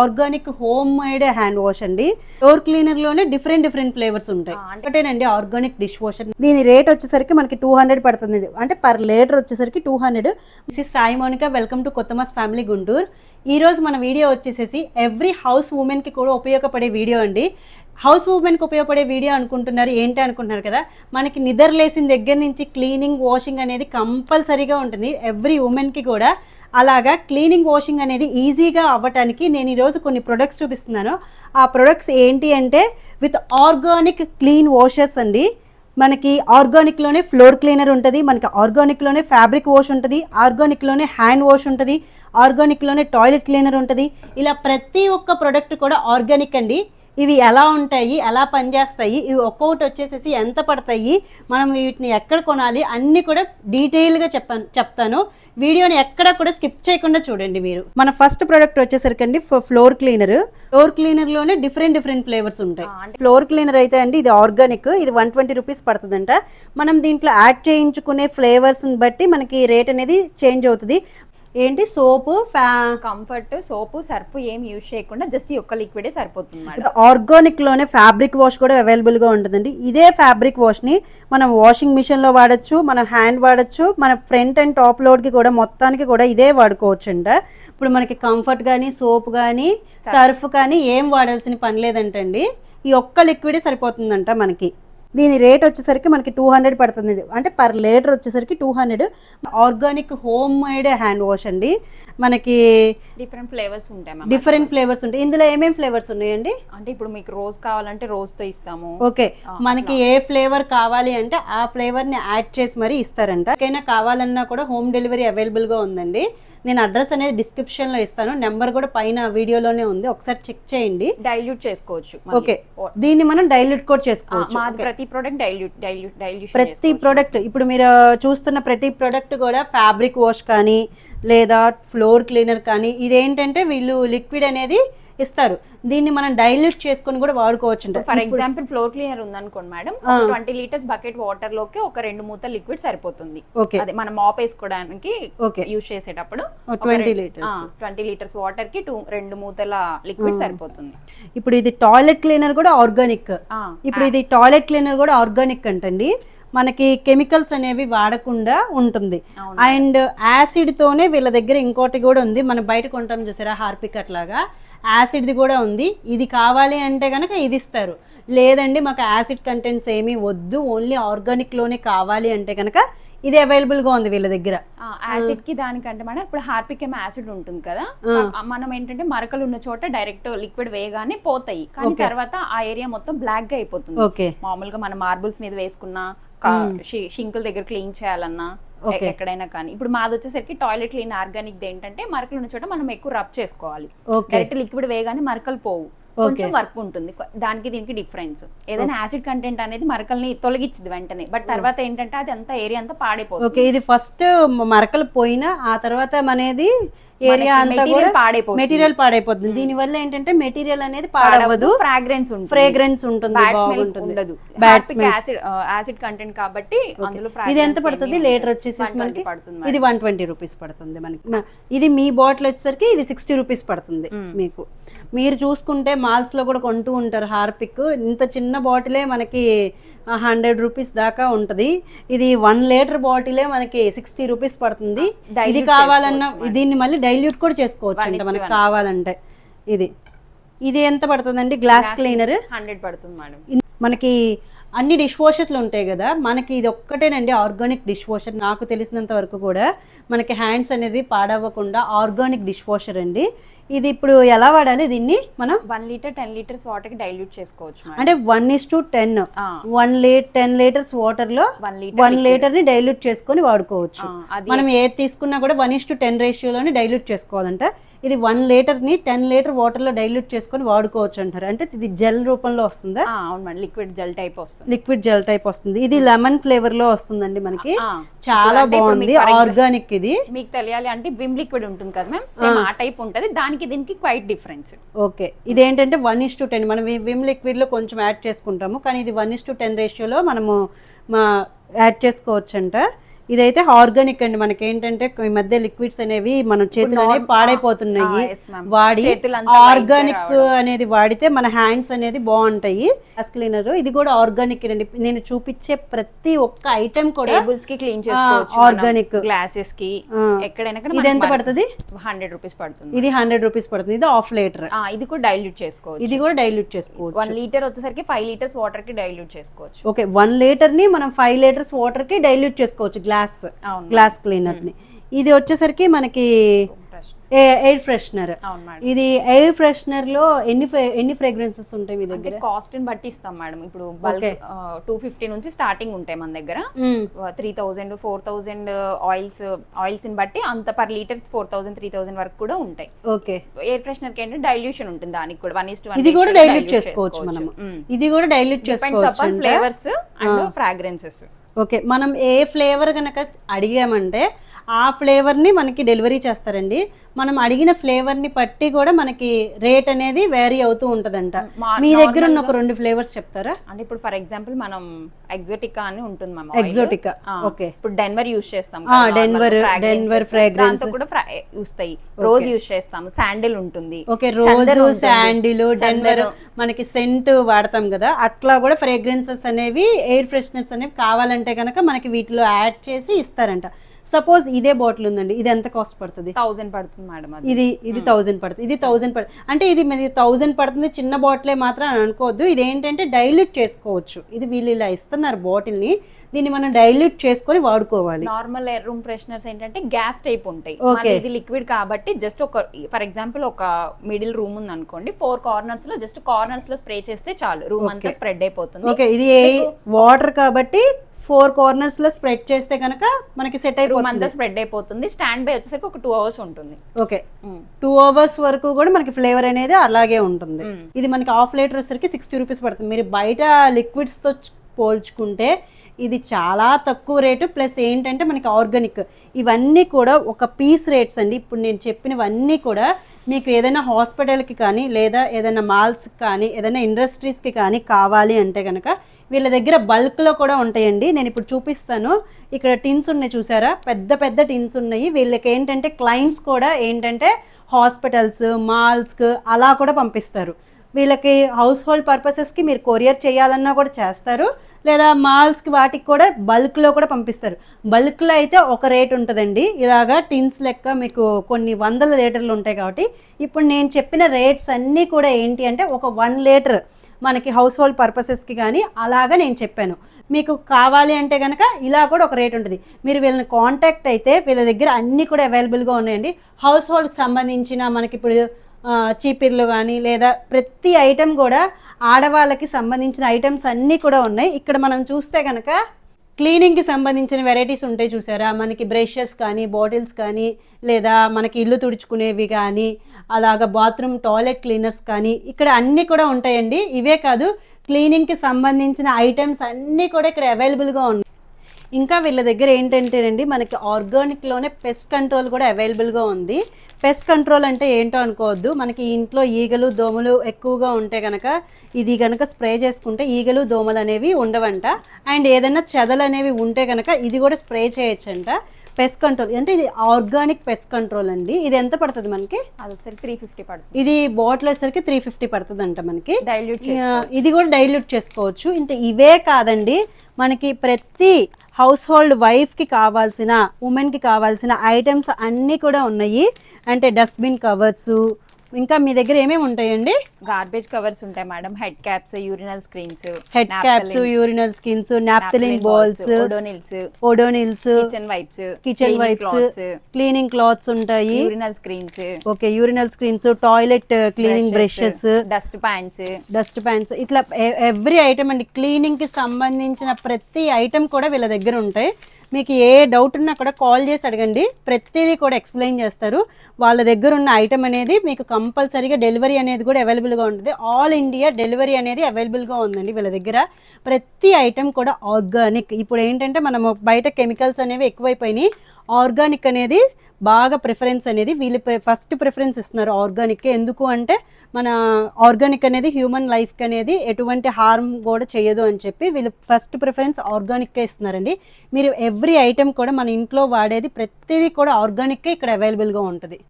Organic home made hand wash అండి. Door క్లీనర్లోనే different different flavours ఉంటాయి. ఒకటేనండి ఆర్గానిక్ డిష్ వాషర్ దీని రేట్ వచ్చేసరికి మనకి టూ హండ్రెడ్ పడుతుంది. అంటే పర్ లీటర్ వచ్చేసరికి two hundred. Mrs Sai Monika. Welcome to కొత్తమాస్ family Guntur. ఈ రోజు మన వీడియో వచ్చేసేసి ఎవ్రీ హౌస్ ఉమెన్కి కూడా ఉపయోగపడే వీడియో అండి. హౌస్ ఉమెన్కి ఉపయోగపడే వీడియో అనుకుంటున్నారు ఏంటి అనుకుంటున్నారు కదా? మనకి నిద్ర లేసిన దగ్గర నుంచి క్లీనింగ్ వాషింగ్ అనేది కంపల్సరీగా ఉంటుంది. ఎవ్రీ ఉమెన్కి కూడా అలాగా క్లీనింగ్ వాషింగ్ అనేది ఈజీగా అవ్వటానికి నేను ఈరోజు కొన్ని ప్రొడక్ట్స్ చూపిస్తున్నాను. ఆ ప్రొడక్ట్స్ ఏంటి అంటే విత్ ఆర్గానిక్ క్లీన్ వాషర్స్ అండి. మనకి ఆర్గానిక్లోనే ఫ్లోర్ క్లీనర్ ఉంటుంది మనకి ఆర్గానిక్లోనే ఫ్యాబ్రిక్ వాష్ ఉంటుంది ఆర్గానిక్లోనే హ్యాండ్ వాష్ ఉంటుంది ఆర్గానిక్లోనే టాయిలెట్ క్లీనర్ ఉంటుంది. ఇలా ప్రతి ఒక్క ప్రోడక్ట్ కూడా ఆర్గానిక్ అండి. ఇవి ఎలా ఉంటాయి ఎలా పనిచేస్తాయి ఇవి ఒక్కొక్కటి వచ్చేసేసి ఎంత పడతాయి మనం వీటిని ఎక్కడ కొనాలి అన్నీ కూడా డీటెయిల్గా చెప్పాను చెప్తాను. వీడియోని ఎక్కడ కూడా స్కిప్ చేయకుండా చూడండి మీరు. మన ఫస్ట్ ప్రోడక్ట్ వచ్చేసరికి అండి ఫ్లోర్ క్లీనర్. ఫ్లోర్ క్లీనర్లోనే డిఫరెంట్ డిఫరెంట్ ఫ్లేవర్స్ ఉంటాయి. ఫ్లోర్ క్లీనర్ అయితే అండి ఇది ఆర్గానిక్ ఇది వన్ ట్వంటీ రూపీస్ పడుతుందంట. మనం దీంట్లో యాడ్ చేయించుకునే ఫ్లేవర్స్ని బట్టి మనకి రేట్ అనేది చేంజ్ అవుతుంది. ఏంటి? సోపు ఫ్యా కంఫర్ట్ సోపు సర్ఫ్ ఏం యూజ్ చేయకుండా జస్ట్ ఈ ఒక్క లిక్విడే సరిపోతుంది ఆర్గానిక్లోనే ఫ్యాబ్రిక్ వాష్ కూడా అవైలబుల్గా ఉంటుందండి. ఇదే ఫ్యాబ్రిక్ వాష్ని మనం వాషింగ్ మిషన్లో వాడచ్చు మన హ్యాండ్ వాడచ్చు మన ఫ్రంట్ అండ్ టాప్ లోడ్కి కూడా మొత్తానికి కూడా ఇదే వాడుకోవచ్చు అంట ఇప్పుడు మనకి కంఫర్ట్ కానీ సోప్ కానీ సర్ఫ్ కానీ ఏం వాడాల్సిన పని లేదంటండి. ఈ ఒక్క లిక్విడే సరిపోతుందంట మనకి. దీని రేట్ వచ్చేసరికి మనకి టూ హండ్రెడ్ పడుతుంది. అంటే పర్ లీటర్ వచ్చేసరికి two hundred. Organic home made hand wash అండి. మనకి డిఫరెంట్ ఫ్లేవర్స్ ఉంటాయి డిఫరెంట్ ఫ్లేవర్స్ ఉంటాయి. ఇందులో ఏమేమి ఫ్లేవర్స్ ఉన్నాయండి? అంటే ఇప్పుడు మీకు రోజ్ కావాలంటే రోజ్తో ఇస్తాము. ఓకే. మనకి ఏ ఫ్లేవర్ కావాలి అంటే ఆ ఫ్లేవర్ని యాడ్ చేసి మరీ ఇస్తారంట. ఎవరికైనా కావాలన్నా కూడా హోమ్ డెలివరీ అవైలబుల్గా ఉందండి. నేను అడ్రస్ అనేది డిస్క్రిప్షన్లో ఇస్తాను. నెంబర్ కూడా పైన వీడియోలోనే ఉంది. ఒకసారి చెక్ చేయండి. డైల్యూట్ చేసుకోవచ్చు ఓకే దీన్ని మనం డైల్యూట్ కూడా చేసుకోవచ్చు. ప్రతి ప్రోడక్ట్ డైల్యూట్ డైల్యూట్ డైల్యూషన్ ప్రతి ప్రోడక్ట్ ఇప్పుడు మీరు చూస్తున్న ప్రతి ప్రోడక్ట్ కూడా ఫ్యాబ్రిక్ వాష్ కానీ లేదా ఫ్లోర్ క్లీనర్ కానీ ఇదేంటంటే వీళ్ళు లిక్విడ్ అనేది ఇస్తారు. దీన్ని మనం డైల్యూట్ చేసుకొని కూడా వాడుకోవచ్చు ఫర్ ఎగ్జాంపుల్ ఫ్లోర్ క్లీనర్ ఉందనుకోండి మేడం ట్వంటీ లీటర్స్ బకెట్ వాటర్లోకి ఒక రెండు మూత లిక్విడ్ సరిపోతుంది. ఓకే. అదే మనం మాప్ వేసుకోవడానికి ఓకే. యూజ్ చేసేటప్పుడు ట్వంటీ లీటర్స్ ట్వంటీ లీటర్స్ వాటర్కి టూ రెండు మూతల లిక్విడ్ సరిపోతుంది. ఇప్పుడు ఇది టాయిలెట్ క్లీనర్ కూడా ఆర్గానిక్ ఇప్పుడు ఇది టాయిలెట్ క్లీనర్ కూడా ఆర్గానిక్ అంటండి. మనకి కెమికల్స్ అనేవి వాడకుండా ఉంటుంది. అండ్ యాసిడ్ తోనే వీళ్ళ దగ్గర ఇంకోటి కూడా ఉంది. మనం బయట కొంటాం చూసారా హార్పిక్ అట్లాగా యాసిడ్ది కూడా ఉంది. ఇది కావాలి అంటే కనుక ఇది ఇస్తారు. లేదండి మాకు యాసిడ్ కంటెంట్స్ ఏమీ వద్దు. ఓన్లీ ఆర్గానిక్లోనే కావాలి అంటే కనుక ఇది అవైలబుల్గా ఉంది వీళ్ళ దగ్గర. యాసిడ్కి దానికంటే మేడం ఇప్పుడు హార్పిక్ ఏమో యాసిడ్ ఉంటుంది కదా. మనం ఏంటంటే మరకలు ఉన్న చోట డైరెక్ట్ లిక్విడ్ వేయగానే పోతాయి. కానీ తర్వాత ఆ ఏరియా మొత్తం బ్లాక్గా అయిపోతుంది మామూలుగా మన మార్బుల్స్ మీద వేసుకున్నా షింకుల దగ్గర క్లీన్ చేయాలన్నా ఎక్కడైనా కానీ. ఇప్పుడు మాది వచ్చేసరికి టాయిలెట్ క్లీన్ ఆర్గానిక్ ఏంటంటే మరకలు ఉన్న చోట మనం ఎక్కువ రబ్ చేసుకోవాలి. డైరెక్ట్ లిక్విడ్ వేయగానే మరకలు పోవు. కొంచెం వర్క్ ఉంటుంది. దానికి దీనికి డిఫరెన్స్. ఏదైనా యాసిడ్ కంటెంట్ అనేది మరకల్ని తొలగించింది వెంటనే. బట్ తర్వాత ఏంటంటే అది అంతా ఏరియా అంతా పాడైపోతుంది. ఇది ఫస్ట్ మరకలు పోయినా ఆ తర్వాత మనది ఏరియా అంతా కూడా పాడైపోతుంది. మెటీరియల్ పాడైపోతుంది. దీని వల్ల ఏంటంటే మెటీరియల్ అనేది పాడవదు. ఫ్రాగ్రెన్స్ ఉంటుంది. ఫ్రేగ్రెన్స్ ఉంటుంది యాసిడ్ యాసిడ్ కంటెంట్ కాబట్టి అందులో ఇది ఎంత పడుతుంది? లీటర్. వచ్చేసి 120 మనకి ఇది వన్ ట్వంటీ రూపీస్ పడుతుంది మనకి. ఇది మీ బాటిల్ వచ్చేసరికి ఇది సిక్స్టీ రూపీస్ పడుతుంది మీకు. మీరు చూసుకుంటే మాల్స్లో కూడా కొంటూ ఉంటారు హార్పిక్. ఇంత చిన్న బాటిలే మనకి హండ్రెడ్ రూపీస్ దాకా ఉంటది. ఇది వన్ లీటర్ బాటిలే మనకి సిక్స్టీ రూపీస్ పడుతుంది. ఇది కావాలన్నా దీన్ని మళ్ళీ డైల్యూట్ కూడా చేసుకోవచ్చు అంట మనకి కావాలంటే. ఇది. ఇది ఎంత పడుతుందండి? గ్లాస్ క్లీనర్ హండ్రెడ్ పడుతుంది మేడం. మనకి అన్ని డిష్ వాషర్లు ఉంటాయి కదా మనకి ఇది ఒక్కటేనండి ఆర్గానిక్ డిష్ వాషర్ నాకు తెలిసినంత వరకు కూడా మనకి హ్యాండ్స్ అనేది పాడవ్వకుండా ఆర్గానిక్ డిష్ వాషర్ అండి. ఇది ఇప్పుడు ఎలా వాడాలి? దీన్ని మనం వన్ లీటర్ టెన్ లీటర్స్ వాటర్కి డైల్యూట్ చేసుకోవచ్చు అంటే one is to ten. One litre ten litres వాటర్లో వన్ లీటర్ వన్ లీటర్ని డైల్యూట్ చేసుకొని వాడుకోవచ్చు. మనం ఏది తీసుకున్నా కూడా వన్ ఇస్ టు టెన్ రేషియోలోనే డైల్యూట్ చేసుకోవాలంట. ఇది వన్ లీటర్ని టెన్ లీటర్ వాటర్లో డైల్యూట్ చేసుకొని వాడుకోవచ్చు అంటారు. అంటే ఇది జెల్ రూపంలో వస్తుందా? అవును మేడం. లిక్విడ్ జెల్ టైప్ వస్తుంది. లిక్విడ్ జెల్ టైప్ వస్తుంది. ఇది లెమన్ ఫ్లేవర్లో వస్తుందండి మనకి. చాలా బాగుంది. ఆర్గానిక్ ఇది. మీకు తెలియాలి అంటే విమ్ లిక్విడ్ ఉంటుంది కదా మ్యామ్. సేమ్ ఆ. టైప్ ఉంటుంది. దానికి దీనికి క్వైట్ డిఫరెన్స్ ఓకే. ఇదేంటంటే వన్ ఇస్ టు టెన్ మనం విమ్ లిక్విడ్లో కొంచెం యాడ్ చేసుకుంటాము. కానీ ఇది వన్ ఇస్ టు టెన్ రేషియోలో మనము మా యాడ్ చేసుకోవచ్చు అంట ఇదైతే ఆర్గానిక్ అండి. మనకి ఏంటంటే ఈ మధ్య లిక్విడ్స్ అనేవి మన చేతులు అనేవి పాడైపోతున్నాయి. వాడి ఆర్గానిక్ అనేది వాడితే మన హ్యాండ్స్ అనేది బాగుంటాయి. గ్లాస్ క్లీనర్ ఇది కూడా ఆర్గానిక్ అండి. నేను చూపించే ప్రతి ఒక్క ఐటెం కూడా టేబుల్స్కి క్లీన్ చేసుకోవచ్చు organic. గ్లాసెస్కి. ఎక్కడైనా ఇది ఎంత పడుతుంది? హండ్రెడ్ రూపీస్ పడుతుంది. ఇది హండ్రెడ్ రూపీస్ పడుతుంది. ఇది హాఫ్ లీటర్ ఆ, ఇది కూడా డైల్యూట్ చేసుకోవచ్చు. ఇది కూడా డైల్యూట్ చేసుకోవచ్చు. వన్ లీటర్ వచ్చేసరికి ఫైవ్ లీటర్స్ వాటర్కి డైల్యూట్ చేసుకోవచ్చు. ఓకే వన్ లీటర్ని మనం ఫైవ్ లీటర్స్ వాటర్కి డైల్యూట్ చేసుకోవచ్చు. గ్లాస్. గ్లాస్ క్లీనర్ని ఇది వచ్చేసరికి మనకి ఎయిర్ ఫ్రెషనర్. ఇది ఎయిర్ ఫ్రెషనర్లో ఎన్ని ఎన్ని ఫ్రేగ్రెన్సెస్ ఉంటాయి మీ దగ్గర? కాస్ట్ని బట్టి ఇస్తాం మేడం. ఇప్పుడు బల్క్ టూ ఫిఫ్టీ నుంచి స్టార్టింగ్ ఉంటాయి మన దగ్గర. Three thousand four thousand oils ఆయిల్స్ని బట్టి అంత per litre four thousand three thousand వరకు కూడా ఉంటాయి. ఓకే. ఎయిర్ ఫ్రెషనర్కి ఏంటంటే డైల్యూషన్ ఉంటుంది దానికి కూడా. వన్ ఇస్ ఇది కూడా డైల్యూట్ చేసుకోవచ్చు మనము. ఇది కూడా డైల్యూట్ చేసుకోవచ్చు ఫ్లేవర్స్ అండ్ ఫ్రాగ్రెన్సెస్ ఓకే మనం ఏ ఫ్లేవర్ కనుక అడిగామంటే ఆ ఫ్లేవర్ని మనకి డెలివరీ చేస్తారండి. మనం అడిగిన ఫ్లేవర్ని బట్టి కూడా మనకి రేట్ అనేది వేరీ అవుతూ ఉంటుందంట. మా- దగ్గర ఉన్న ఒక రెండు ఫ్లేవర్స్ చెప్తారా? అంటే ఇప్పుడు ఫర్ ఎగ్జాంపుల్ మనం ఎగ్జోటికా అని ఉంటుంది మ్యామ్ ఎగ్జోటికా ఓకే. ఇప్పుడు డెన్వర్ యూస్ చేస్తాం Denver fragrance. దాంతో కూడా వస్తాయి రోజ్ యూస్ చేస్తాము శాండిల్ ఉంటుంది. Okay rose. Sandal Denver. మనకి సెంట్ వాడతాం కదా అట్లా కూడా ఫ్రేగ్రెన్సెస్ అనేవి ఎయిర్ ఫ్రెషనర్స్ అనేవి కావాలంటే కనుక మనకి వీటిలో యాడ్ చేసి ఇస్తారంట. సపోజ్ ఇదే బాటిల్ ఉందండి ఇది ఎంత కాస్ట్ పడుతుంది? థౌజండ్ పడుతుంది మేడం ఇది ఇది థౌజండ్ పడుతుంది ఇది థౌజండ్ పడుతుంది అంటే ఇది మీది థౌజండ్ పడుతుంది చిన్న బాటిలే మాత్రం అని అనుకోవద్దు. ఇది ఏంటంటే డైల్యూట్ చేసుకోవచ్చు. ఇది వీళ్ళు ఇలా ఇస్తున్నారు బాటిల్ని దీన్ని మనం డైల్యూట్ చేసుకొని వాడుకోవాలి. నార్మల్ ఎయిర్ రూమ్ ఫ్రెషనర్స్ ఏంటంటే గ్యాస్ టైప్ ఉంటాయి. మన ఇది లిక్విడ్ కాబట్టి జస్ట్ ఒక ఫర్ ఎగ్జాంపుల్ ఒక మిడిల్ రూమ్ ఉంది అనుకోండి ఫోర్ కార్నర్స్లో జస్ట్ కార్నర్స్లో స్ప్రే చేస్తే చాలు. రూమ్ అంతా స్ప్రెడ్ అయిపోతుంది. ఓకే. ఇది వాటర్ కాబట్టి ఫోర్ కార్నర్స్లో స్ప్రెడ్ చేస్తే కనుక మనకి సెట్ అయిపోతుంది. అంతా స్ప్రెడ్ అయిపోతుంది. స్టాండ్ బై వచ్చేసరికి ఒక టూ అవర్స్ ఉంటుంది. ఓకే. టూ అవర్స్ వరకు కూడా మనకి ఫ్లేవర్ అనేది అలాగే ఉంటుంది. ఇది మనకి హాఫ్ లీటర్ వచ్చేసరికి సిక్స్టీ రూపీస్ పడుతుంది. మీరు బయట లిక్విడ్స్తో పోల్చుకుంటే ఇది చాలా తక్కువ రేటు. ప్లస్ ఏంటంటే మనకి ఆర్గానిక్. ఇవన్నీ కూడా ఒక పీస్ రేట్స్ అండి. ఇప్పుడు నేను చెప్పినవన్నీ కూడా మీకు ఏదైనా హాస్పిటల్కి కానీ లేదా ఏదైనా మాల్స్కి కానీ ఏదైనా ఇండస్ట్రీస్కి కానీ కావాలి అంటే కనుక వీళ్ళ దగ్గర బల్క్లో కూడా ఉంటాయండి. నేను ఇప్పుడు చూపిస్తాను. ఇక్కడ టిన్స్ ఉన్నాయి చూసారా? పెద్ద పెద్ద టిన్స్ ఉన్నాయి. వీళ్ళకి ఏంటంటే క్లయింట్స్ కూడా ఏంటంటే హాస్పిటల్స్ మాల్స్కి అలా కూడా పంపిస్తారు. వీళ్ళకి హౌస్ హోల్డ్ పర్పసెస్కి మీరు కొరియర్ చేయాలన్నా కూడా చేస్తారు. లేదా మాల్స్కి వాటికి కూడా బల్క్లో కూడా పంపిస్తారు. బల్క్లో అయితే ఒక రేట్ ఉంటుందండి. ఇలాగా టిన్స్ లెక్క మీకు కొన్ని వందల లీటర్లు ఉంటాయి కాబట్టి. ఇప్పుడు నేను చెప్పిన రేట్స్ అన్నీ కూడా ఏంటి అంటే ఒక వన్ లీటర్ మనకి హౌస్ హోల్డ్ పర్పసెస్కి కానీ అలాగా నేను చెప్పాను. మీకు కావాలి అంటే కనుక ఇలా కూడా ఒక రేట్ ఉంటుంది. మీరు వీళ్ళని కాంటాక్ట్ అయితే వీళ్ళ దగ్గర అన్నీ కూడా అవైలబుల్గా ఉన్నాయండి. హౌస్ హోల్డ్కి సంబంధించిన మనకి ఇప్పుడు చీపిర్లు కానీ లేదా ప్రతి ఐటెం కూడా ఆడవాళ్ళకి సంబంధించిన ఐటమ్స్ అన్నీ కూడా ఉన్నాయి. ఇక్కడ మనం చూస్తే కనుక క్లీనింగ్కి సంబంధించిన వెరైటీస్ ఉంటాయి చూసారా? మనకి బ్రషెస్ కానీ బాటిల్స్ కానీ లేదా మనకి ఇల్లు తుడుచుకునేవి కానీ అలాగా బాత్రూమ్ టాయిలెట్ క్లీనర్స్ కానీ ఇక్కడ అన్నీ కూడా ఉంటాయండి. ఇవే కాదు క్లీనింగ్కి సంబంధించిన ఐటమ్స్ అన్నీ కూడా ఇక్కడ అవైలబుల్గా ఉన్నాయి ఇంకా వీళ్ళ దగ్గర ఏంటంటేనండి మనకి ఆర్గానిక్లోనే పెస్ట్ కంట్రోల్ కూడా అవైలబుల్గా ఉంది. పెస్ట్ కంట్రోల్ అంటే ఏంటో అనుకోవద్దు. మనకి ఇంట్లో ఈగలు దోమలు ఎక్కువగా ఉంటే కనుక ఇది కనుక స్ప్రే చేసుకుంటే ఈగలు దోమలు అనేవి ఉండవంట. అండ్ ఏదైనా చెదలు అనేవి ఉంటే కనుక ఇది కూడా స్ప్రే చేయొచ్చంట. పెస్ట్ కంట్రోల్ అంటే ఇది ఆర్గానిక్ పెస్ట్ కంట్రోల్ అండి. ఇది ఎంత పడుతుంది మనకి? అది ఒకసారి త్రీ ఫిఫ్టీ పడుతుంది. ఇది బాటిల్ వచ్చేసరికి త్రీ ఫిఫ్టీ పడుతుంది అంట మనకి డైల్యూట్ ఇది కూడా డైల్యూట్ చేసుకోవచ్చు. ఇంత ఇవే కాదండి. మనకి ప్రతి హౌస్ హోల్డ్ వైఫ్కి కావాల్సిన ఉమెన్కి కావాల్సిన ఐటమ్స్ అన్నీ కూడా ఉన్నాయి. అంటే డస్ట్బిన్ కవర్స్ ఇంకా మీ దగ్గర ఏమేమి ఉంటాయండి? గార్బేజ్ కవర్స్ ఉంటాయి madam. Head caps urinal screens head caps urinal skins naphthalene balls Odonils Odonils kitchen wipes kitchen wipes cleaning cloths ఉంటాయి. Urinal screens okay urinal screens toilet cleaning brushes dust pants dust pants ఇట్లా every item అండి. క్లీనింగ్కి సంబంధించిన ప్రతి item కూడా వీళ్ళ దగ్గర ఉంటాయి. మీకు ఏ డౌట్ ఉన్నా కూడా కాల్ చేసి అడగండి. ప్రతిదీ కూడా ఎక్స్ప్లెయిన్ చేస్తారు. వాళ్ళ దగ్గర ఉన్న ఐటమ్ అనేది మీకు కంపల్సరీగా డెలివరీ అనేది కూడా అవైలబుల్గా ఉంటుంది. ఆల్ ఇండియా డెలివరీ అనేది అవైలబుల్గా ఉందండి వీళ్ళ దగ్గర. ప్రతి ఐటమ్ కూడా ఆర్గానిక్ ఇప్పుడు ఏంటంటే మనము బయట కెమికల్స్ అనేవి ఎక్కువైపోయినాయి. ఆర్గానిక్ అనేది బాగా ప్రిఫరెన్స్ అనేది వీళ్ళు ఫస్ట్ ప్రిఫరెన్స్ ఇస్తున్నారు. ఆర్గానిక్కి ఎందుకు అంటే మన ఆర్గానిక్ అనేది హ్యూమన్ లైఫ్కి అనేది ఎటువంటి హార్మ్ కూడా చేయదు అని చెప్పి వీళ్ళు ఫస్ట్ ప్రిఫరెన్స్ ఆర్గానిక్కే ఇస్తున్నారండి. మీరు ఎవ్రీ ఐటెం కూడా మన ఇంట్లో వాడేది ప్రతిదీ కూడా ఆర్గానిక్కే ఇక్కడ అవైలబుల్గా ఉంటుంది.